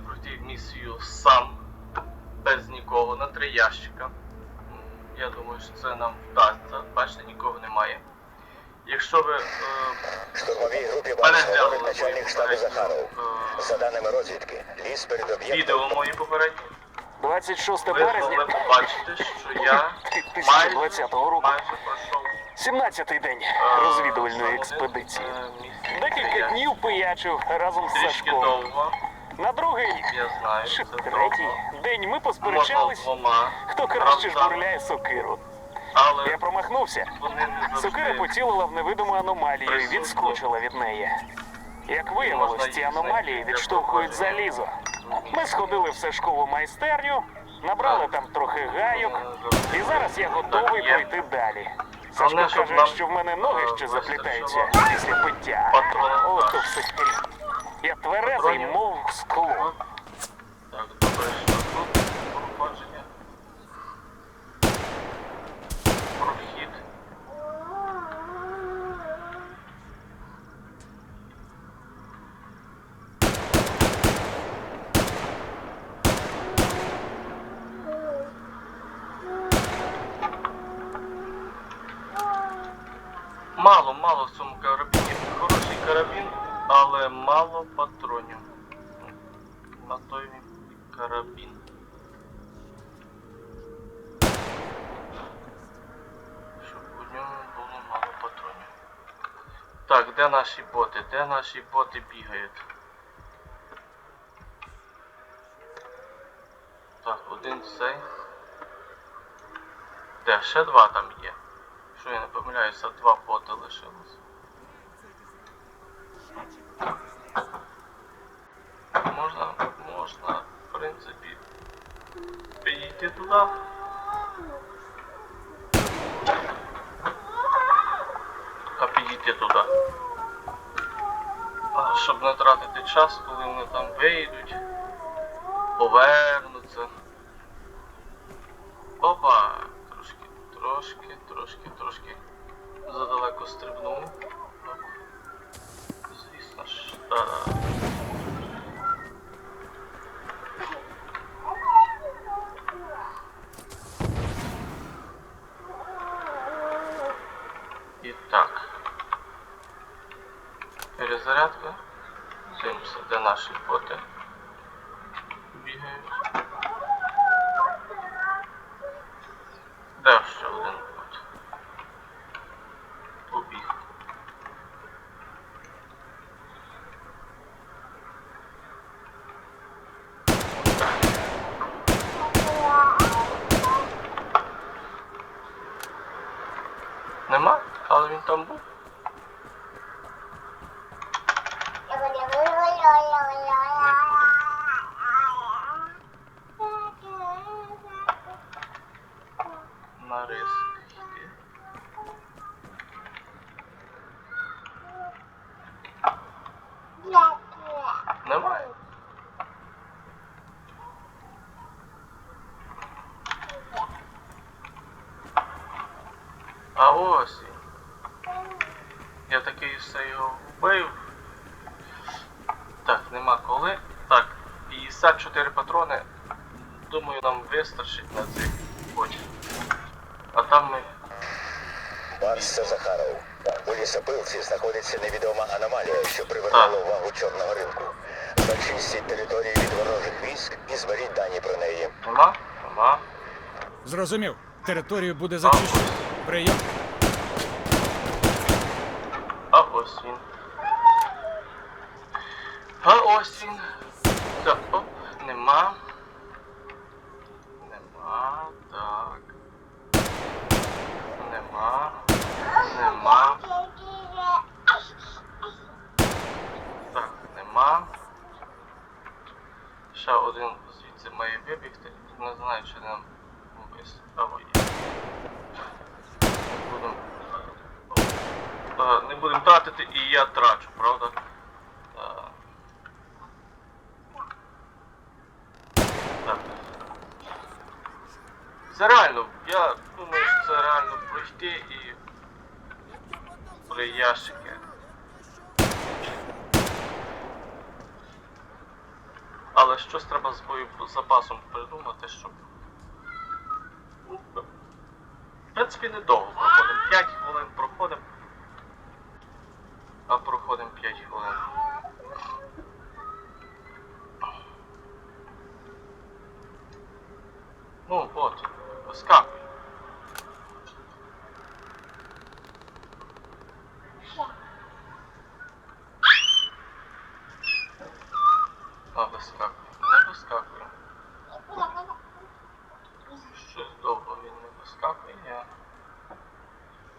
пройти місію сам, без нікого, на три ящика. Я думаю, що це нам вдасться. Бачите, нікого немає. Якщо ви е, Штурмовій групі переглянули начальник штабу Захаров. попередню, За даними розвідки, ліс перед е, об'єктом відео мої попередні, 26 ви змогли березня побачити, що я майже, 2020 року. майже пройшов 17-й день е, розвідувальної сам експедиції. е. Декілька днів пиячив разом з Трішки Сашком. довго, На другий я знаю, чи це третій довго. день ми посперечались, хто краще правда, жбурляє сокиру. але Я промахнувся. вони не Сокира поцілила в невидиму аномалію і відскочила від неї. Як виявилось, ці аномалії відштовхують залізо. Ми сходили в Сашкову майстерню, набрали там трохи гайок, і зараз я готовий пройти далі. Сашко каже, що в мене ноги е, ще заплітаються після пиття. патронів. О, то все. Я тверезий, мов скло. Так, добре, що тут проходження. Прохід. Мало, мало в цьому карабіні. Хороший карабін, але мало патронів. На той він карабін. Щоб у ньому було мало патронів. Так, де наші боти? Де наші боти бігають? Так, один цей. Де? Ще два там є. Що я не помиляюся, два боти лишилось. Можна, можна, в принципі, підійти туди. А підійти туди. А, щоб не тратити час, коли вони там вийдуть, повернуться. Опа! Трошки, трошки, трошки, трошки задалеко стрибнув. Звісно ж, так. І так. Перезарядка. Дивимося, де наші боти бігають. Де ще один бот? Побіг. Нема? Але він там був. На рис йти. Немає. Ось. Я такий все його вбив. Так, нема коли. Так, 54 патрони. Думаю, нам вистачить на цих потім. А там ми. Барс Захаров. У лісопилці знаходиться невідома аномалія, що привернула увагу чорного ринку. Зачистіть територію від ворожих військ і зберіть дані про неї. Нема? Нема. Зрозумів. Територію буде зачищено. Прийом. А ось він. А ось. Так, оп, нема. Нема. Так. Нема. Нема. Так, нема. Ще один звідси має вибігти. Не знаю, чи нам вис- Або є. Будемо. Е, Не будемо тратити і я трачу, правда? Е, Так. Це реально, я думаю, що це реально пройти і при ящики. Але щось треба з боєзапасом придумати, щоб. В принципі, недовго проходимо. 5 хвилин проходимо. А проходимо 5 хвилин. Ну, от, вискакуй. А, вискакуй. Не вискакуй. Щось він не вискакує.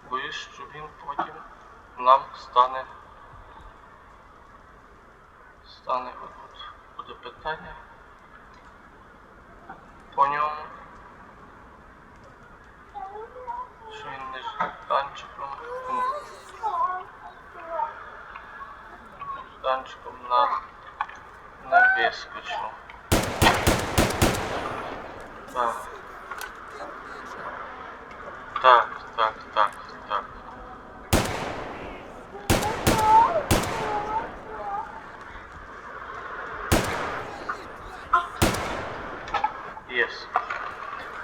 Боюсь, що він потім нам стане. Стане от буде питання по ньому. Що він не жданчиком. Жданчиком на не вискочив. Так. Так, так, так, так. Єс.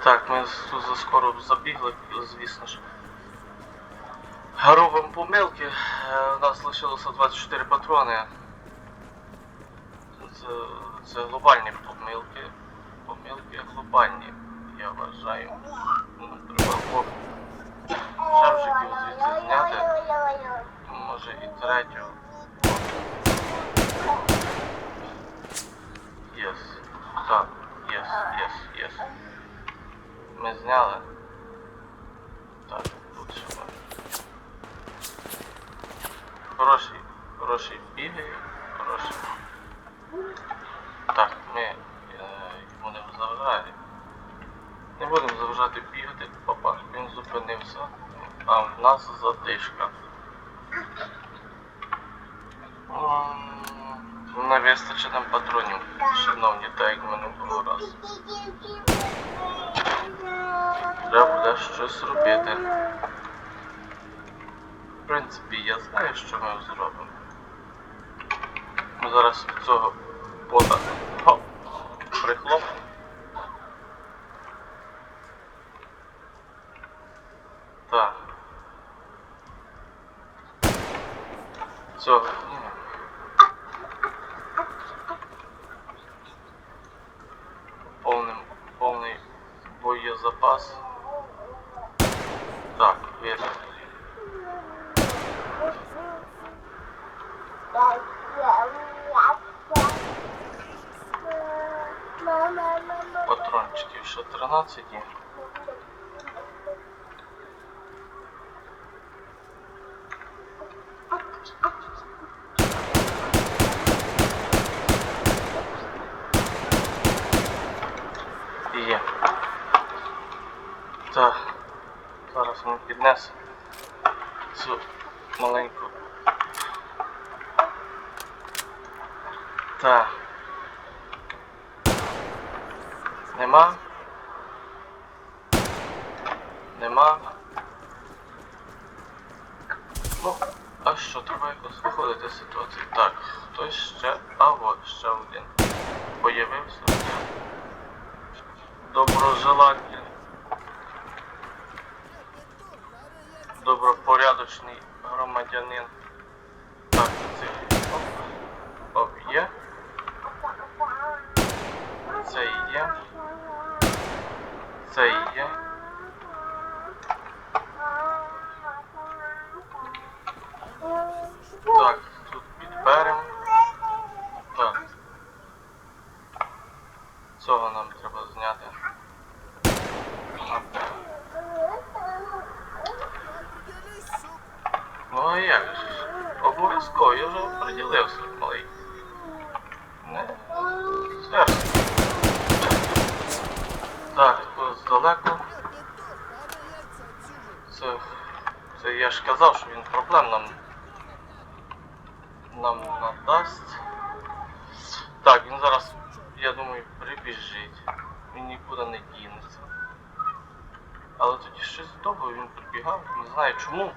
Так, ми з- забігли, звісно ж. Робимо помилки. Е, У нас лишилося 24 патрони. Це, це глобальні помилки. Помилки глобальні, я вважаю. Ну, Треба шаржиків звідси зняти. Може і третього. Єс. Так. Ми зняли. Так, тут ще може. Хороший, хороший бігає, хороший. Так, ми е, йому не заважаємо. Не будемо заважати бігати, папа, він зупинився. А в нас затишка. М, Не вистачить нам патронів, шановні, так як минулого разу. Треба буде щось робити. В принципі, я знаю, що ми зробимо. Ми зараз цього бота хоп, прихлопнемо. Так. Цього. 12. І є. Так, зараз ми піднесемо цю маленьку. Так. Нема. Нема? Ну, а що, треба якось виходити з ситуації. Так, хтось ще. А от ще один. Появився. Доброжелатель. Добропорядочний громадянин. Так, це оп, є. Це є. Це є. Так, тут підберемо. Так. Цього нам треба зняти. Ну а як же? Обов'язково, я вже приділився, малий. Не. Зверху. Так, здалеку. Це, це я ж казав, що він проблем нам, нам надасть. Так, він зараз, я думаю, прибіжить. Він нікуди не дінеться. Але тоді щось довго він прибігав, не знаю чому.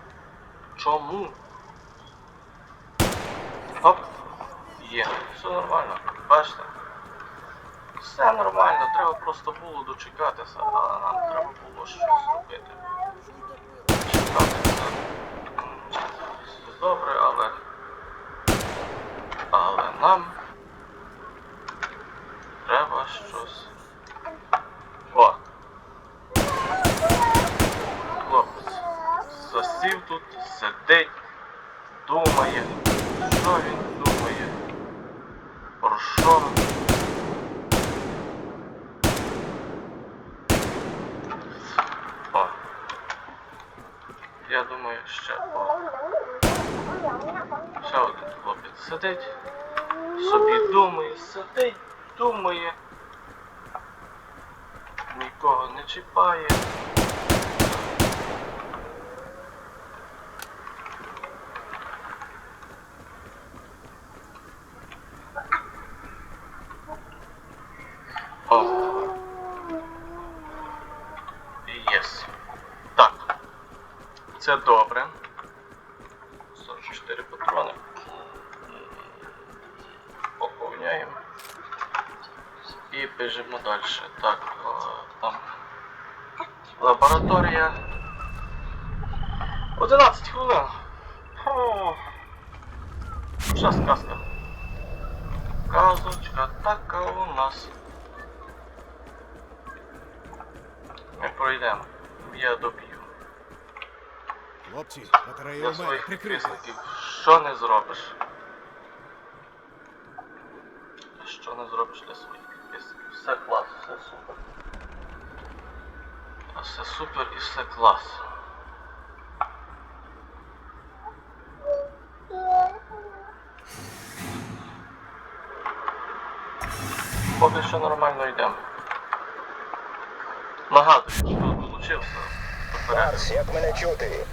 Чому? Оп. Є, все нормально. Бачите? Все нормально, треба просто було дочекатися, а нам треба було щось робити. Все добре, але. Але нам треба щось. О! Хлопець засів тут, сидить, думає. Що він думає? Про що? О. Я думаю, ще о. Ще один хлопець сидить, собі думає, сидить, думає. Нікого не чіпає. О. Єс. Так. Це добре. 44 патрони. Поповняємо. І біжимо далі. Так, о, там. Лабораторія. 11 хвилин. О. Вже сказка. Казочка така у нас. Ми пройдемо. Я доб'ю. Хлопці, батарея Для у мене своїх прикрити. підписників. Що не зробиш? Що не зробиш для своїх підписників? Все клас, все супер. А Все супер і все клас. Поки що нормально йдемо. Нагадую, що долучився до. Марс, як мене чути?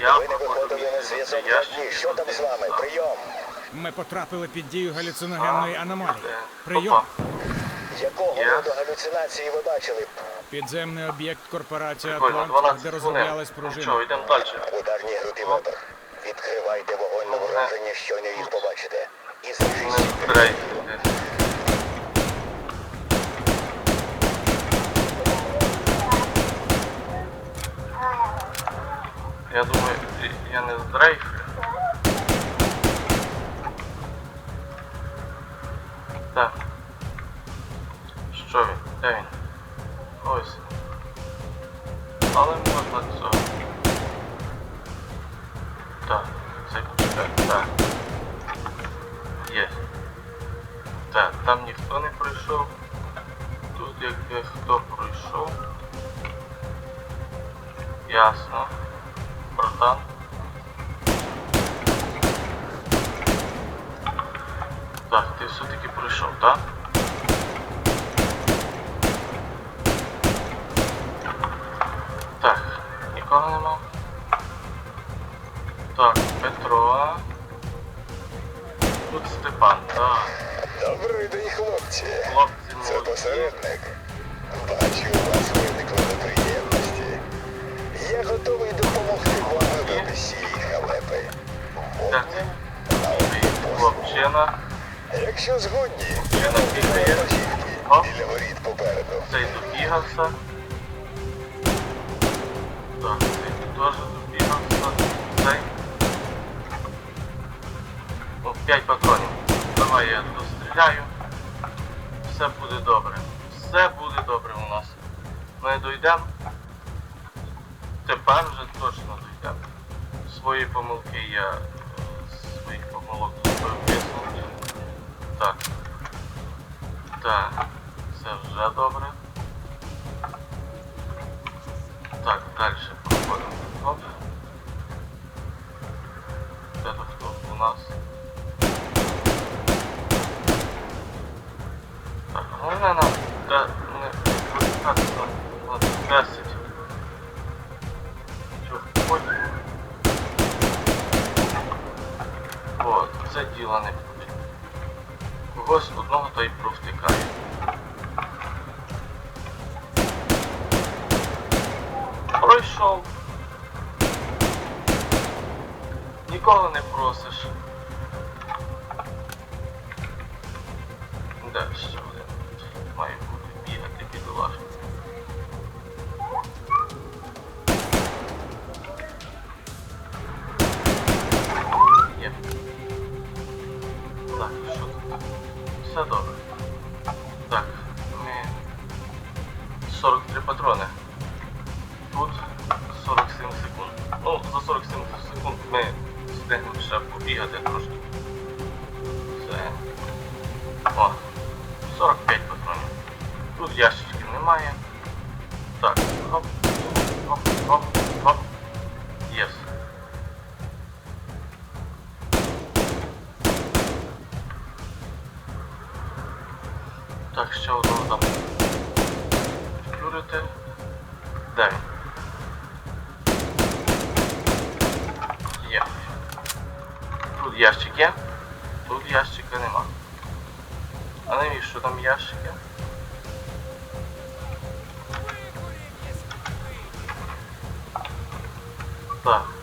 Я Ви не виходили на зв'язок я два дні. Що там з вами? Прийом. Ми потрапили під дію галюциногенної аномалії. Е, Прийом. опа. Якого роду галюцинації ви бачили? Підземний об'єкт корпорації Атлант, де розроблялась Ну що, пружина. йдемо далі. В ударній групі вибір. Відкривайте вогонь на враження, щойно їх побачите. І Не збирай. Я думаю, я не здрейфлю. Ясно. Братан. Так, ти все-таки пройшов, так? Так, нікого нема. Так, Петро. Тут Степан, так. Добрий день, хлопці. Хлопці Це молоді. посередник. Так, хлопчина. Якщо згодні, Ще на кілька є. платівки О. біля воріт попереду. Цей добігався. Так, цей теж добігався. Цей. О, 5 патронів. Давай я достріляю. Все буде добре. Все буде добре у нас. Ми дійдемо. Тепер вже точно. Свої помилки я е, своїх помилок висновки. Так. Так. Це вже добре. Так, далі проходимо. Оп. Це тут у нас? Пройшов. Нікого не просиш. Де ще один? Має бідолаш. Є. Так, що тут? Все добре. За 47 секунд ми встигнемо ще побігати трошки. Це. О, 45 патронів. Тут ящичків немає. Так, хоп, хоп, хоп, Тут ящика нема. А навіщо там ящики? Так.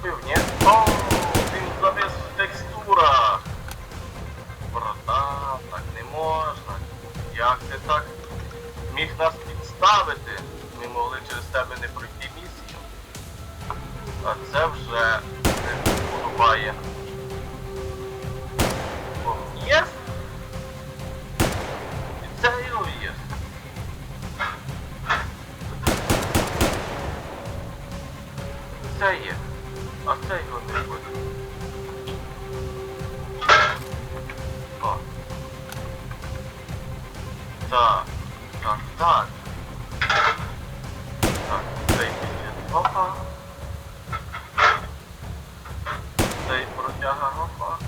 Вбив, ні? О, він завис в текстурах. Братан, так не можна. Як ти так міг нас підставити? Ми могли через тебе не пройти місію. А це вже не подобає. Так. Так, так. Так, цей піде. Опа. Цей протяга опа.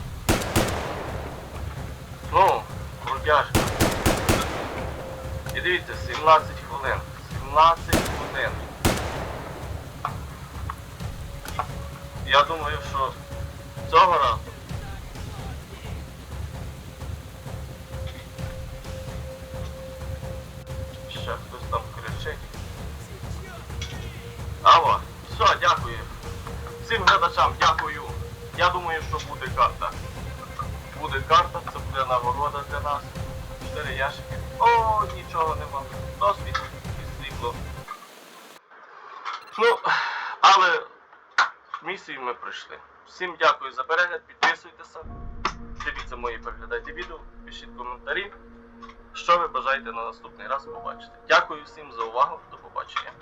Ну, протяжка. І дивіться, 17 хвилин. 17 хвилин. Я думаю, що цього разу ще хтось там кричить. Алло, все, дякую. Всім глядачам дякую. Я думаю, що буде карта. Буде карта, це буде нагорода для нас. Чотири ящики. О, нічого нема. Досвід і світло. Ну, але місію ми пройшли. Всім дякую за перегляд, підписуйтеся, дивіться мої переглядайте відео, пишіть коментарі. Що ви бажаєте на наступний раз побачити. Дякую всім за увагу, до побачення.